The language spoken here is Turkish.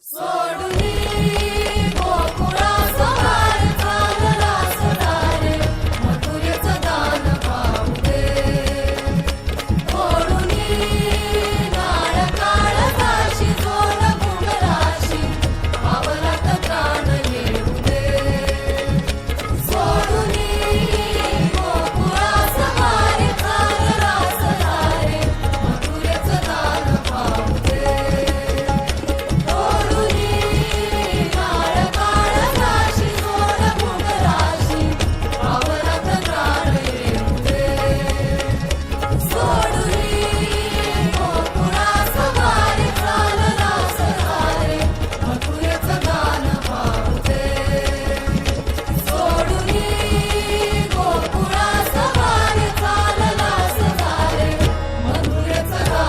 Sordum